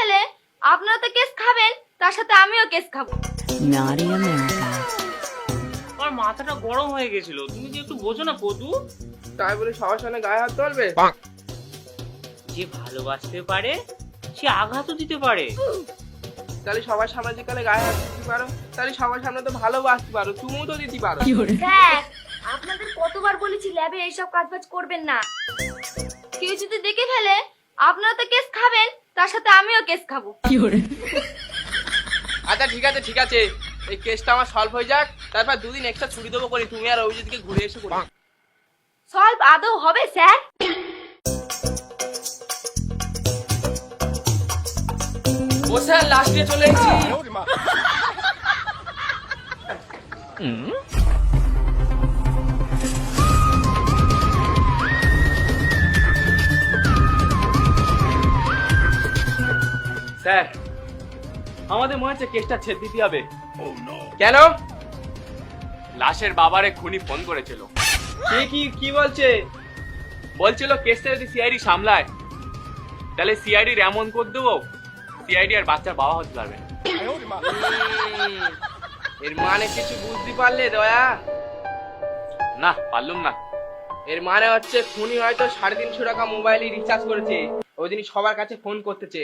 ফেলে আপনারা তো কেস খাবেন তার সাথে আমিও কেস খাব। আমার মাথাটা গরম হয়ে গেছিল। তুমি যে একটু বোঝো না পদু? তাই বলে সবার সামনে গায়ে হাত তুলবে? যে ভালোবাসতে পারে সে আঘাতও দিতে পারে। তাহলে সবার সামনে যে কালে গায়ে হাত দিতে পারো তাহলে সবার সামনে তো ভালোবাসতে পারো চুমু তো দিতে পারো। স্যার আপনাদের কতবার বলেছি ল্যাবে এইসব কাজ কাজবাজ করবেন না। কেউ যদি দেখে ফেলে আপনারা তো কেস খাবেন তার সাথে আমিও কেস খাব। আচ্ছা ঠিক আছে ঠিক আছে। এই কেসটা আমার সলভ হয়ে যাক। তারপর দুদিন এক্সট্রা ছুটি দেবো করি তুমি আর অভিজিৎকে ঘুরে এসে করি সলভ আদৌ হবে স্যার? ও স্যার লাস্টে চলে এসেছি। স্যার আমাদের মনে হচ্ছে কেসটা ছেদ দিতে হবে। কেন? লাশের বাবারে খুনি ফোন করেছিল। সে কি কি বলছে? বলছিল কেসটা যদি সিআইডি সামলায়। তাহলে সিআইডির এমন করে দেবো সিআইডি আর বাচ্চার বাবা হতে পারবে এর মানে কিছু বুঝতে পারলে দয়া? না পারলুম না। এর মানে হচ্ছে খুনি হয়তো সাড়ে তিনশো টাকা মোবাইলে রিচার্জ করেছে। ওই দিনই সবার কাছে ফোন করতেছে।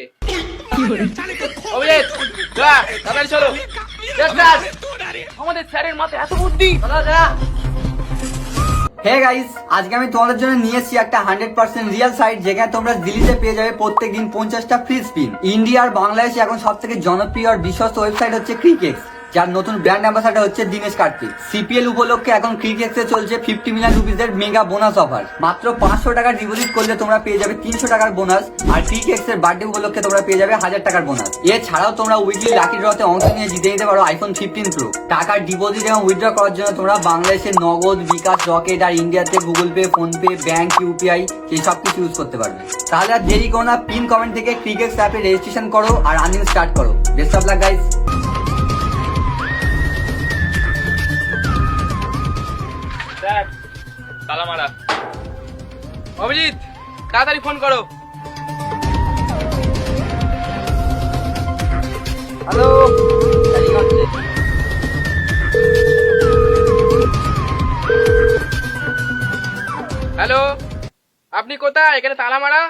হে গাইস, আজকে আমি তোমাদের জন্য নিয়ে এসেছি একটা হান্ড্রেড পার্সেন্ট রিয়েল সাইট, যেখানে তোমরা দিল্লিতে পেয়ে যাবে প্রত্যেক দিন পঞ্চাশটা ফ্রি স্পিন ইন্ডিয়া আর বাংলাদেশে এখন সব থেকে জনপ্রিয় আর বিশ্বস্ত ওয়েবসাইট হচ্ছে ক্রিকেক্স যার নতুন ব্র্যান্ড অ্যাম্বাসাডার হচ্ছে দিনেশ কার্তিক। সিপিএল উপলক্ষে এখন ক্রিকেক্সে চলছে ফিফটি মিলিয়ন রুপিসের মেগা বোনাস অফার মাত্র পাঁচশো টাকা ডিপোজিট করলে তোমরা পেয়ে যাবে তিনশো টাকার বোনাস আর ক্রিকেক্স এর বার্থডে উপলক্ষে তোমরা পেয়ে যাবে হাজার টাকার বোনাস এছাড়াও তোমরা উইকলি লাকি ড্রতে অংশ নিয়ে জিতে নিতে পারো আইফোন ফিফটিন প্রো টাকার ডিপোজিট এবং উইথড্র করার জন্য তোমরা বাংলাদেশের নগদ, বিকাশ রকেট আর ইন্ডিয়াতে Google Pay PhonePe bank UPI সেই সব কিছু ইউজ করতে পারবে। তাহলে আর দেরি করো না পিন কমেন্ট থেকে ক্রিকেক্স অ্যাপে রেজিস্ট্রেশন করো আর আর্নিং স্টার্ট করো। Best of luck guys sir তালা মারা। অভিজিৎ তাড়াতাড়ি ফোন করো। হ্যালো হ্যালো আপনি কোথায়? এখানে তালা মারা?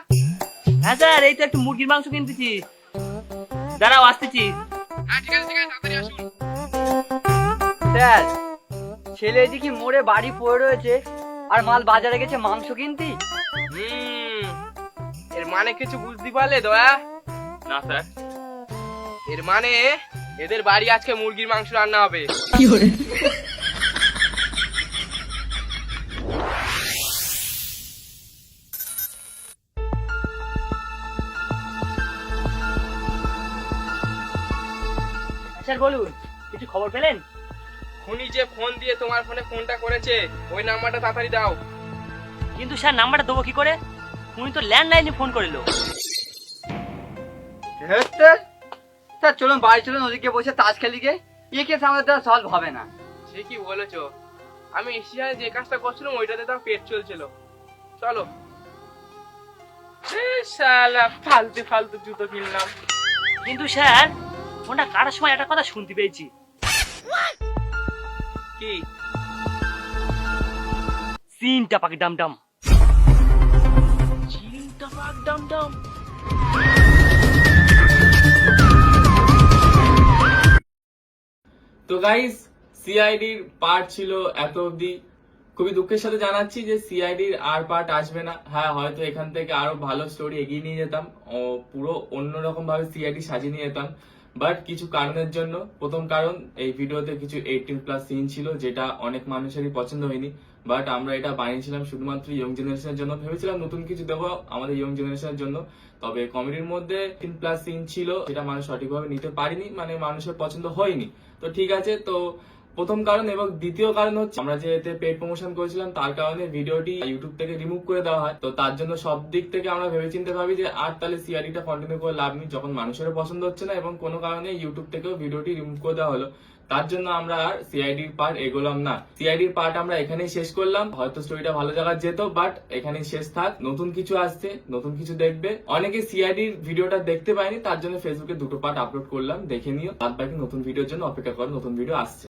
হ্যাঁ স্যার এই তো একটু মুরগির মাংস কিনতেছি। দাঁড়াও আসতেছি। হ্যাঁ ঠিক আছে ঠিক আছে তাড়াতাড়ি আসুন। স্যার ছেলে এদিকে মোড়ে বাড়ি পড়ে রয়েছে আর মাল বাজারে গেছে মাংস কিনতি। হুম এর মানে কিছু বুঝতে পারলে দয়া? না স্যার। এর মানে এদের বাড়ি আজকে মুরগির মাংস রান্না হবে। স্যার বলুন কিছু খবর পেলেন? খুনি যে ফোন দিয়ে তোমার ফোনে ফোনটা করেছে ওই নাম্বারটা তাড়াতাড়ি দাও। কিন্তু স্যার নাম্বারটা দেবো কি করে? উনি তো ল্যান্ডলাইনে ফোন করিল। স্যার স্যার চলুন বাড়ি চলুন ওদিকে বসে তাস খেলি গে। ইয়ে কেস আমাদের দ্বারা সলভ হবে না। সে কি বলেছ। আমি এশিয়ায় যে কাজটা করছিলাম ওইটাতে তাও পেট চলছিল। চলো। এ শালা ফালতু ফালতু জুতো কিনলাম। কিন্তু স্যার ফোনটা কাটার সময় একটা কথা শুনতে পেয়েছি। কি? সিনটা পাক ডাম ডাম। তো গাইস সিআইডির পার্ট ছিল এত অবধি। খুবই দুঃখের সাথে জানাচ্ছি যে সিআইডির আর পার্ট আসবে না। হ্যাঁ হয়তো এখান থেকে আরও ভালো স্টোরি এগিয়ে নিয়ে যেতাম। ও পুরো অন্যরকম ভাবে সিআইডি সাজিয়ে নিয়ে যেতাম। বাট কিছু কারণের জন্য, প্রথম কারণ, এই ভিডিওতে কিছু এইটিন প্লাস সিন ছিল যেটা অনেক মানুষেরই পছন্দ হয়নি। বাট আমরা এটা বানিয়েছিলাম শুধুমাত্র ইয়ং জেনারেশনের জন্য। ভেবেছিলাম নতুন কিছু দেবো আমাদের ইয়ং জেনারেশনের জন্য। তবে কমেডির মধ্যে তিন প্লাস সিন ছিল যেটা মানুষ সঠিকভাবে নিতে পারিনি মানে মানুষের পছন্দ হয়নি। তো ঠিক আছে, তো প্রথম কারণ এবং দ্বিতীয় কারণ হচ্ছে, আমরা যে এতে পেড প্রমোশন করেছিলাম, তার কারণে ভিডিওটি ইউটিউব থেকে রিমুভ করে দেওয়া হয়। তো তার জন্য সব দিক থেকে আমরা ভেবেচিন্তে ভাবি যে, আর তাহলে সিআরডিটা কন্টিনিউ করে লাভ নেই, যখন মানুষেরও পছন্দ হচ্ছে না এবং কোনো কারণে ইউটিউব থেকেও ভিডিওটি রিমুভ করে দেওয়া হলো। তার জন্য আমরা আর সিআইডির পার্ট এগোলাম না। সিআইডির পার্ট আমরা এখানেই শেষ করলাম। হয়তো স্টোরিটা ভালো জায়গায় যেত বাট এখানেই শেষ থাক। নতুন কিছু আসছে, নতুন কিছু দেখবে। অনেকে সিআইডির ভিডিওটা দেখতে পায়নি, তার জন্য ফেসবুকে দুটো পার্ট আপলোড করলাম, দেখে নিও। বাদ বাকি নতুন ভিডিওর জন্য অপেক্ষা করো, নতুন ভিডিও আসছে।